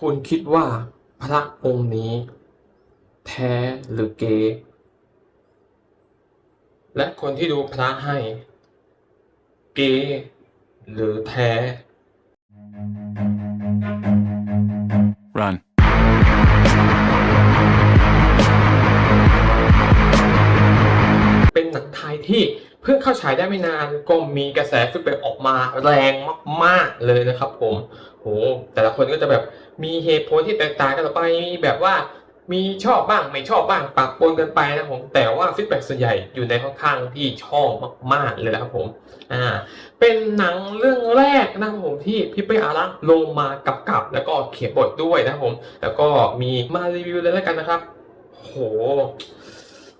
คุณคิดว่าพระองค์นี้ แท้หรือเกและคนที่ดูพระให้ เกหรือแท้ Run. เป็นหนังไทยที่เพิ่งเข้าฉายได้ไม่นานก็มีกระแสฟีดแบ็กออกมาแรงมาก ๆ เลยนะครับผม โห แต่ละคนก็จะแบบ มีเหตุผลที่แตกต่างกันออกไปมีแบบว่ามีชอบบ้างไม่ชอบบ้างปะปนกันไปนะผมแต่ว่าฟีดแบ็กส่วนใหญ่อยู่ในค่อนข้างที่ชอบมากๆเลยนะครับผมอ่าเป็นหนังเรื่องแรกนะครับผมที่พี่เป้อารักษ์ลงมากำกับ แล้วก็เขียนบทด้วยนะครับผม แล้วก็มีมารีวิวเลยแล้วกันนะครับโห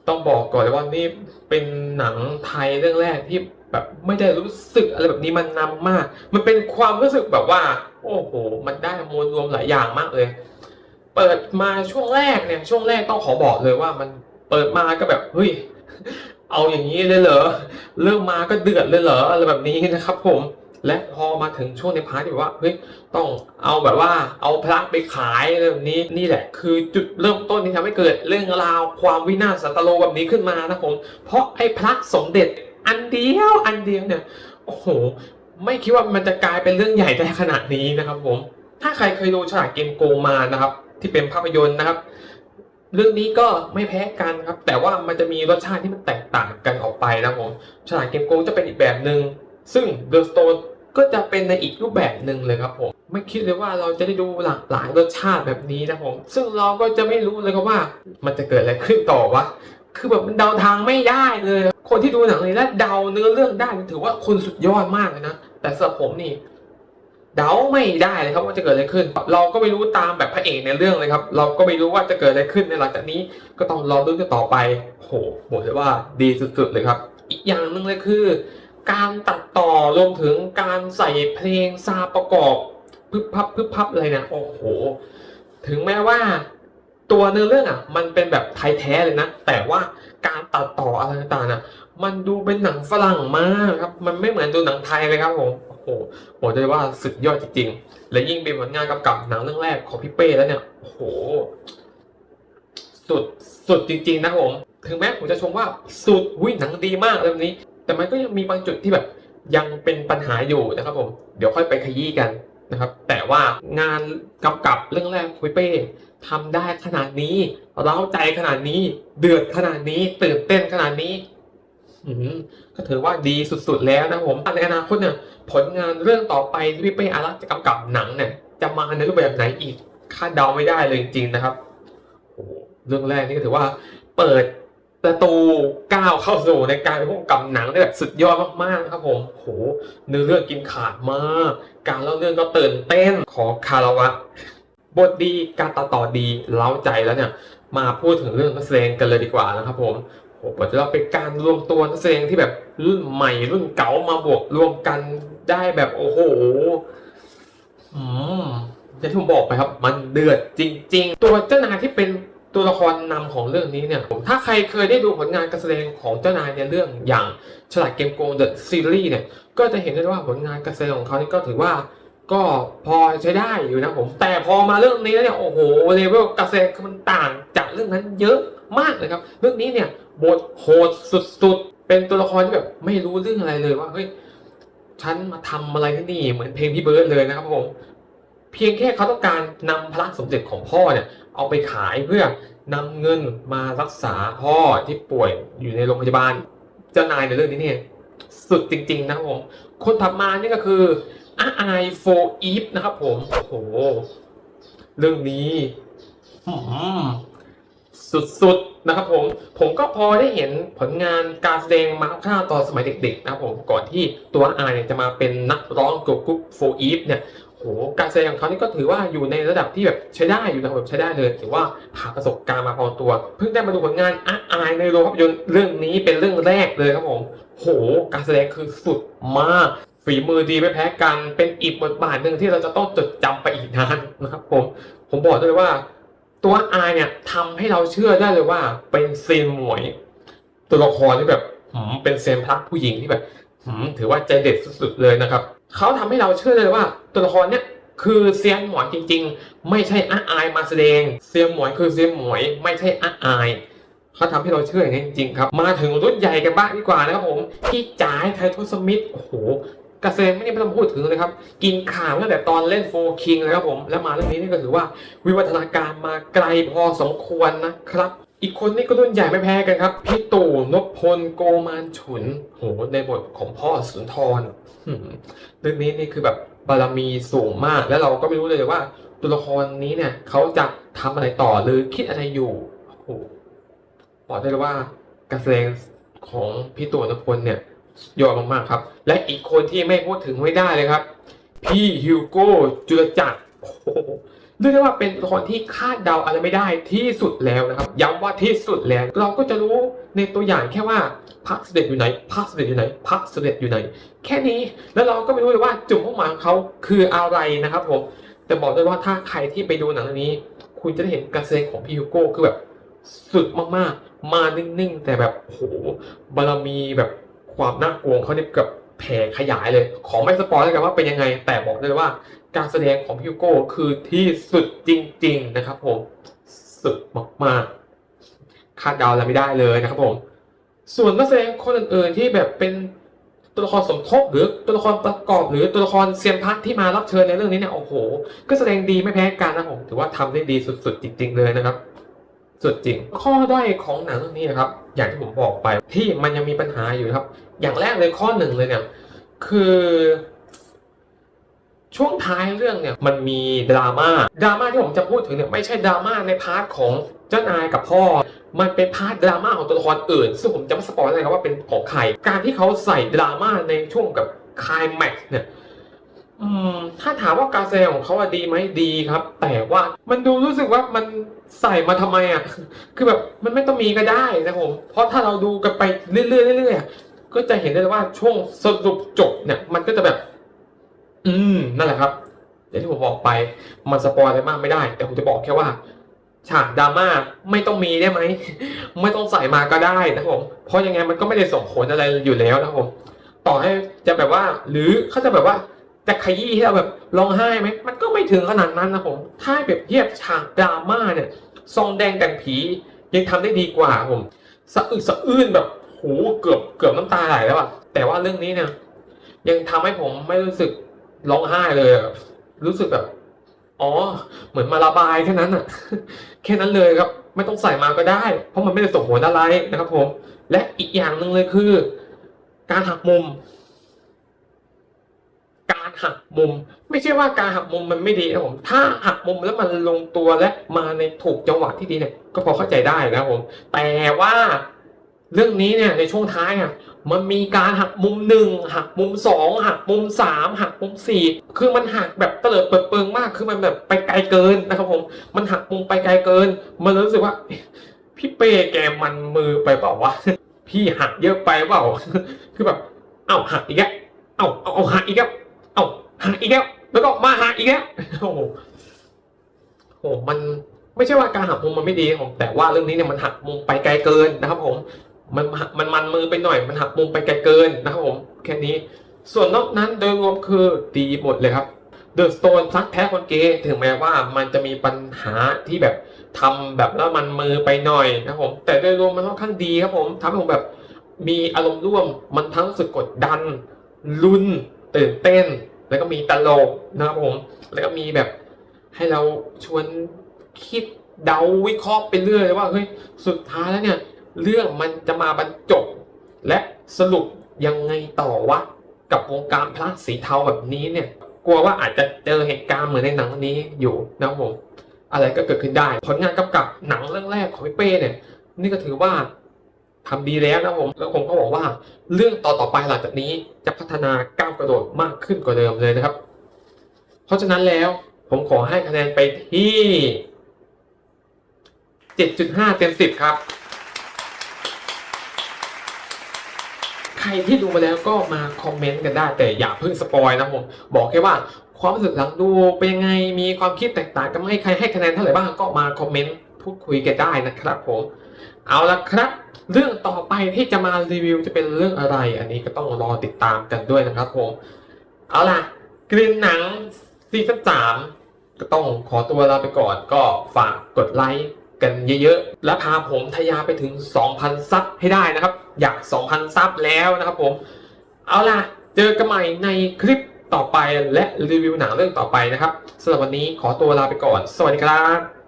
ต้องบอกก่อนเลยว่านี่เป็นหนังไทยเรื่องแรกที่แบบไม่ได้รู้สึกอะไรแบบนี้มันนำมาก มันเป็นความรู้สึกแบบว่า โอ้โห มันได้มวลรวมหลายอย่างมากเลย เปิดมาช่วงแรกเนี่ย ช่วงแรกต้องขอบอกเลยว่ามันเปิดมาก็แบบเฮ้ยเอาอย่างนี้เลยเหรอเริ่มมาก็เดือดเลยเหรออะไรแบบนี้นะครับ ผม และพอมาถึงช่วงในพาร์ทที่แบบว่าเฮ้ยต้องเอาแบบว่า เอาพระไปขายอะไรแบบนี้นี่แหละ คือจุดเริ่มต้นที่ทำให้เกิดเรื่องราวความวินาศสันตโลแบบนี้ขึ้นมานะผมเพราะไอ้พระสมเด็จอันเดียวอันเดียวเนี่ยโอ้โห ไม่คิดว่ามันจะกลายเป็นเรื่องใหญ่ได้ขนาดนี้นะครับ ผม ถ้าใครเคยดูฉลาดเกมโกงมานะครับ ที่เป็นภาพยนตร์นะครับ เรื่องนี้ก็ไม่แพ้กันครับ แต่ว่ามันจะมีรสชาติที่มันแตกต่างกันออกไปนะครับผมฉลาดเกมโกงจะเป็นอีกแบบหนึ่งซึ่ง The Stone ก็จะเป็นในอีกรูปแบบหนึ่งเลยครับผมไม่คิดเลยว่าเราจะได้ดูหลากหลายรสชาติแบบนี้นะผมซึ่งเราก็จะไม่รู้เลยครับว่า มันจะเกิดอะไรขึ้นต่อวะคือแบบมันเดาทางไม่ได้เลย คนที่ดูหนังเลยแล้วเดาเนื้อเรื่องได้ถือว่าคุณสุดยอดมากเลยนะ แต่สำหรับผมนี่เดาไม่ได้เลยครับว่าจะเกิดอะไรขึ้น เราก็ไม่รู้ตามแบบพระเอกในเรื่องเลยครับ เราก็ไม่รู้ว่าจะเกิดอะไรขึ้นในหลังจากนี้ ก็ต้องรอดูกันต่อไปโหบอกเลยว่าดีสุดๆเลยครับ อีกอย่างหนึ่งเลยคือ การตัดต่อรวมถึงการใส่เพลงซาประกอบพึบพับพึบพับอะไรนี่ยโอ้โห ถึงแม้ว่า ตัวเนื้อเรื่องอะ มันเป็นแบบไทยแท้เลยนะ แต่ว่าการตัดต่ออะไรต่างๆน่ะ มันดูเป็นหนังฝรั่งมากครับ มันไม่เหมือนดูหนังไทยเลยครับผมโอ้โหบอกเลยว่าสุดยอดจริงๆ และยิ่งเป็นผลงานกำกับหนังเรื่องแรกของพี่เป้แล้วเนี่ยโอ้โห สุดสุดจริง ๆ นะผมถึงแม้ผมจะชมว่าสุดวิหนังดีมากเรื่องนี้ แต่มันก็ยังมีบางจุดที่แบบยังเป็นปัญหาอยู่นะครับผมเดี๋ยวค่อยไปขยี้กันนะครับ แต่ว่างานกำกับเรื่องแรกพี่เป้ ทำได้ขนาดนี้เร้าใจขนาดนี้ เดือดขนาดนี้ ตื่นเต้นขนาดนี้ก็ถือว่าดีสุดๆแล้วนะผมในอนาคตเนี่ยผลงานเรื่องต่อไปที่พี่เป้อารักษ์จะกำกับหนังเนี่ยจะมาในรูปแบบไหนอีกคาดเดาไม่ได้เลยจริงๆนะครับโอ้โหเรื่องแรกนี่ก็ถือว่า เปิดประตูก้าวเข้าสู่ในการเป็นผู้กำกับหนังได้แบบสุดยอดมากๆนะครับผมโหเนื้อเรื่องกินขาดมาก การเล่าเรื่องก็ตื่นเต้นขอคารวะ บทดีการตัดต่อดีเล้าใจแล้วเนี่ย มาพูดถึงเรื่องนักแสดงกันเลยดีกว่านะครับผมโหบอกจะเราเป็นการรวมตัวนักแสดงที่แบบรุ่นใหม่รุ่นเก่ามาบวกรวมกันได้แบบโอ้โหอืมอย่างที่ผมบอกไปครับ มันเดือดจริง ๆ ตัวเจ้านายที่เป็นตัวละครนำของเรื่องนี้เนี่ยผมถ้าใครเคยได้ดูผลงานการแสดงของเจ้านายในเรื่องอย่างฉลาดเกมโกงเดอะซีรีส์เนี่ย ก็จะเห็นได้ว่าผลงานการแสดงของเขานี่ก็ถือว่า ก็พอใช้ได้อยู่นะผม แต่พอมาเรื่องนี้แล้วเนี่ยโอ้โหเลเวลการแสมันต่างจากเรื่องนั้นเยอะมากเลยครับ เรื่องนี้เนี่ยบทโหดสุดๆ เป็นตัวละครที่แบบไม่รู้เรื่องอะไรเลยว่าเฮ้ยฉันมาทำอะไรที่นี่เหมือนเพลงพี่เบิร์ดเลยนะครับผม เพียงแค่เขาต้องการนำพระสมเด็จของพ่อเนี่ย เอาไปขายเพื่อนำเงินมารักษาพ่อที่ป่วยอยู่ในโรงพยาบาล เจ้านายในเรื่องนี้เนี่ยสุดจริง ๆ นะครับผม คนถัดมานี่ก็คือ อาไอโฟอีฟนะครับผม โอ้โห เรื่องนี้สุดๆนะครับผม ผมก็พอได้เห็นผลงานการแสดงมาค่าตอนสมัยเด็กๆนะครับผมก่อนที่ตัวอาเนี่ยจะมาเป็นนักร้องกรุ๊ปกรุ๊ปโฟอีฟเนี่ยโหการแสดงของเขานี่ก็ถือว่าอยู่ในระดับที่แบบใช้ได้อยู่นะครับแบบใช้ได้เลยถือว่าผ่านประสบการณ์มาพอตัว เพิ่งได้มาดูผลงานอาอายในโรงภาพยนตร์เรื่องนี้เป็นเรื่องแรกเลยครับผมโหการแสดงคือสุดมาก ฝีมือดีไม่แพ้กันเป็นอีกบทบาทหนึ่งที่เราจะต้องจดจำไปอีกนานนะครับผมผมบอกด้เลยว่า ตัวอายเนี่ยทำให้เราเชื่อได้เลยว่า เป็นเซนหมวย ตัวละครที่แบบหืมเป็นเซนพระผู้หญิงที่แบบหืมถือว่าใจเด็ดสุดๆเลยนะครับเขาทำให้เราเชื่อได้เลยว่า ตัวละครเนี่ยคือเซียนหมวยจริง ๆ ไม่ใช่อาอายมาแสดงเซียนหมวยคือเซียนหมวย ไม่ใช่อาอายเขาทำให้เราเชื่ออย่างนี้จริงๆครับ มาถึงรุ่นใหญ่กันบ้างดีกว่านะครับผมพี่จ๋ายไททอสมิธโอ้โห กระเซ็นไม่ได้ไม่ต้องพูดถึงเลยครับ กินข่าวตั้งแต่ตอนเล่นโฟคิงเลยครับผม แล้วมาเรื่องนี้นี่ก็ถือว่าวิวัฒนาการมาไกลพอสมควรนะครับ อีกคนนี่ก็รุ่นใหญ่ไม่แพ้กันครับพี่ตู่นพพลโกมานฉุนโหในบทของพ่อสุนทรเรื่องนี้นี่คือแบบบารมีสูงมาก แล้วเราก็ไม่รู้เลยว่าตัวละครนี้เนี่ยเขาจะทำอะไรต่อหรือคิดอะไรอยู่โอ้โหบอกได้เลยว่าการแสดงของพี่ตู่นพพลเนี่ย ยอดมากๆครับ และอีกคนที่ไม่พูดถึงไม่ได้เลยครับ พี่ฮิวโก้จุลจักรโอ้เรียกได้ว่าเป็นครที่คาดเดาอะไรไม่ได้ที่สุดแล้วนะครับ ย้ำว่าที่สุดแล้ว เราก็จะรู้ในตัวอย่างแค่ว่าพระเสด็จอยู่ไหนพระเสด็จอยู่ไหนพระเสด็จอยู่ไหน แค่นี้แล้วเราก็ไม่รู้เลยว่าจุดมุ่งหมายของเขาคืออะไรนะครับผมแต่บอกเลยว่าถ้าใครที่ไปดูหนังเรื่องนี้ คุณจะได้เห็นการแสดงของพี่ฮิวโก้คือแบบสุดมากๆ มานิ่งๆ แต่แบบโอ้โหบารมีแบบ ความน่ากลัวงเขาเนี่ยกับแผ่ขยายเลย ขอไม่สปอยแล้วกันว่าเป็นยังไง แต่บอกได้เลยว่า การแสดงของพี่ฮิวโก้คือที่สุดจริง ๆ นะครับผม สุดมากๆ คาดเดาอะไรไม่ได้เลยนะครับผม ส่วนนักแสดงคนอื่นๆที่แบบเป็นตัวละครสมทบหรือตัวละครประกอบหรือตัวละครเซียนพักที่มารับเชิญในเรื่องนี้เนี่ยโอ้โห ก็แสดงดีไม่แพ้กันนะผมถือว่าทำได้ดีสุดๆจริง ๆ เลยนะครับ สุดจริง ข้อด้อยของหนังเรื่องนี้นะครับ อย่างที่ผมบอกไปที่มันยังมีปัญหาอยู่ครับ อย่างแรกเลยข้อหนึ่งเลยเนี่ยคือ ช่วงท้ายเรื่องเนี่ยมันมีดราม่าดราม่าที่ผมจะพูดถึงเนี่ยไม่ใช่ดราม่าในพาร์ทของเจ้านายกับพ่อ มันเป็นพาร์ทดราม่าของตัวละครอื่น ซึ่งผมจะไม่สปอยอะไรครับว่าเป็นของใครการที่เขาใส่ดราม่าในช่วงกับคลายแม็กซ์เนี่ย อืมถ้าถามว่าการแสดงของเขาอะดีไหมดีครับ แต่ว่ามันดูรู้สึกว่ามันใส่มาทำไมอะ คือแบบมันไม่ต้องมีก็ได้นะผม เพราะถ้าเราดูกันไปเรื่อยๆเรื่อยๆอะก็จะเห็นได้เลยว่าช่วงสรุปจบเนี่ย มันก็จะแบบ อืมนั่นแหละครับอย่างที่ผมบอกไป มันสปอยอะไรมากไม่ได้ แต่ผมจะบอกแค่ว่า ฉากดราม่าไม่ต้องมีได้ไหม ไม่ต้องใส่มาก็ได้นะครับผม เพราะยังไงมันก็ไม่ได้ส่งผลอะไรอยู่แล้วนะครับผม ต่อให้จะแบบว่า หรือเขาจะแบบว่า จะขยี้ให้เราแบบร้องไห้ไหมมันก็ไม่ถึงขนาดนั้นนะผม ถ้าให้เปรียบเทียบฉากดราม่าเนี่ยซองแดงแต่งผียังทำได้ดีกว่าผมสะอึกสะอื้นแบบโหเกือบเกือบน้ำตาไหลแล้วอะแต่ว่าเรื่องนี้เนี่ยยังทำให้ผมไม่รู้สึกร้องไห้เลย รู้สึกแบบอ๋อ เหมือนมาระบายแค่นั้นอะแค่นั้นเลยครับ ไม่ต้องใส่มาก็ได้ เพราะมันไม่ได้ส่งผลอะไรนะครับผม และอีกอย่างหนึ่งเลยคือ การหักมุม หักมุม ไม่ใช่ว่าการหักมุมมันไม่ดีนะผม ถ้าหักมุมแล้วมันลงตัวและมาในถูกจังหวะที่ดีเนี่ย ก็พอเข้าใจได้นะครับผม แต่ว่าเรื่องนี้เนี่ยในช่วงท้ายอะมันมีการหักมุมหนึ่งหักมุมสองหักมุมสามหักมุมสี่คือมันหักแบบเตลิดเปิดเปิงมากคือมันแบบไปไกลเกินนะครับผมมันหักมุมไปไกลเกิน มันรู้สึกว่า พี่เป้แกมันมือไปเปล่าวะพี่หักเยอะไปเปล่า คือแบบเอ้าหักอีกแล้วเอ้าเอาเอาหักอีกแล้วเอ้า หักอีกแล้วแล้วก็มาหักอีกแล้วโอ้โหโอ้โหมันไม่ใช่ว่าการหักมุมมันไม่ดีครับผมแต่ว่าเรื่องนี้เนี่ยมันหักมุมไปไกลเกินนะครับ ผม มันมันมันมือไปหน่อย มันหักมุมไปไกลเกินนะครับผมแค่นี้ ส่วนนอกนั้นโดยรวมคือดีหมดเลยครับเดอะสโตนซักแพ้คนเกย์ถึงแม้ว่ามันจะมีปัญหาที่แบบทำแบบแล้วมันมือไปหน่อยนะครับผม แต่โดยรวมมันค่อนข้างดีครับผมทำให้ผมแบบมีอารมณ์ร่วมมันทั้งสึกกดดัน ลุ้นตื่นเต้น แล้วก็มีตลกนะครับผม แล้วก็มีแบบให้เราชวนคิดเดาวิเคราะห์ไปเรื่อยว่าเฮ้ยสุดท้ายแล้วเนี่ย เรื่องมันจะมาบรรจบ และสรุปยังไงต่อวะกับวงการพระสีเทาแบบนี้เนี่ย กลัวว่าอาจจะเจอเหตุการณ์เหมือนในหนังนี้อยู่นะครับผม อะไรก็เกิดขึ้นได้ ผลงานกำกับหนังเรื่องแรกของพี่เป้เนี่ย นี่ก็ถือว่า ทำดีแล้วนะผมแล้วผมก็บอกว่าเรื่องต่อๆไปหลังจากนี้จะพัฒนาก้าวกระโดดมากขึ้นกว่าเดิมเลยนะครับ เพราะฉะนั้นแล้วผมขอให้คะแนนไปที่ 7.5 เต็ม 10 ครับ ใครที่ดูมาแล้วก็มาคอมเมนต์กันได้ แต่อย่าเพิ่งสปอยนะผม บอกแค่ว่าความรู้สึกหลังดูเป็นยังไงมีความคิดแตกต่างกันไหมใครให้คะแนนเท่าไหร่บ้างก็มาคอมเมนต์พูดคุยกันได้นะครับผม เอาละครับ เรื่องต่อไปที่จะมารีวิวจะเป็นเรื่องอะไร อันนี้ก็ต้องรอติดตามกันด้วยนะครับผม เอาล่ะกลิ่นหนังซีซั่นสามก็ต้องขอตัวลาไปก่อนก็ฝากกดไลค์กันเยอะๆ และพาผมทะยาไปถึง 2,000 ซับให้ได้นะครับ อยาก 2,000 ซับแล้วนะครับผม เอาล่ะ เจอกันใหม่ในคลิปต่อไปและรีวิวหนังเรื่องต่อไปนะครับสำหรับวันนี้ขอตัวลาไปก่อน สวัสดีครับ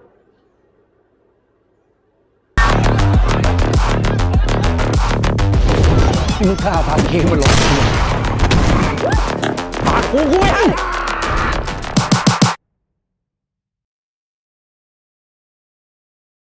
มึงกล้าพาเคมันลงปากกูกูไม่ให้